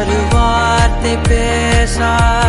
ஒரு வார்த்தை பேசாதே.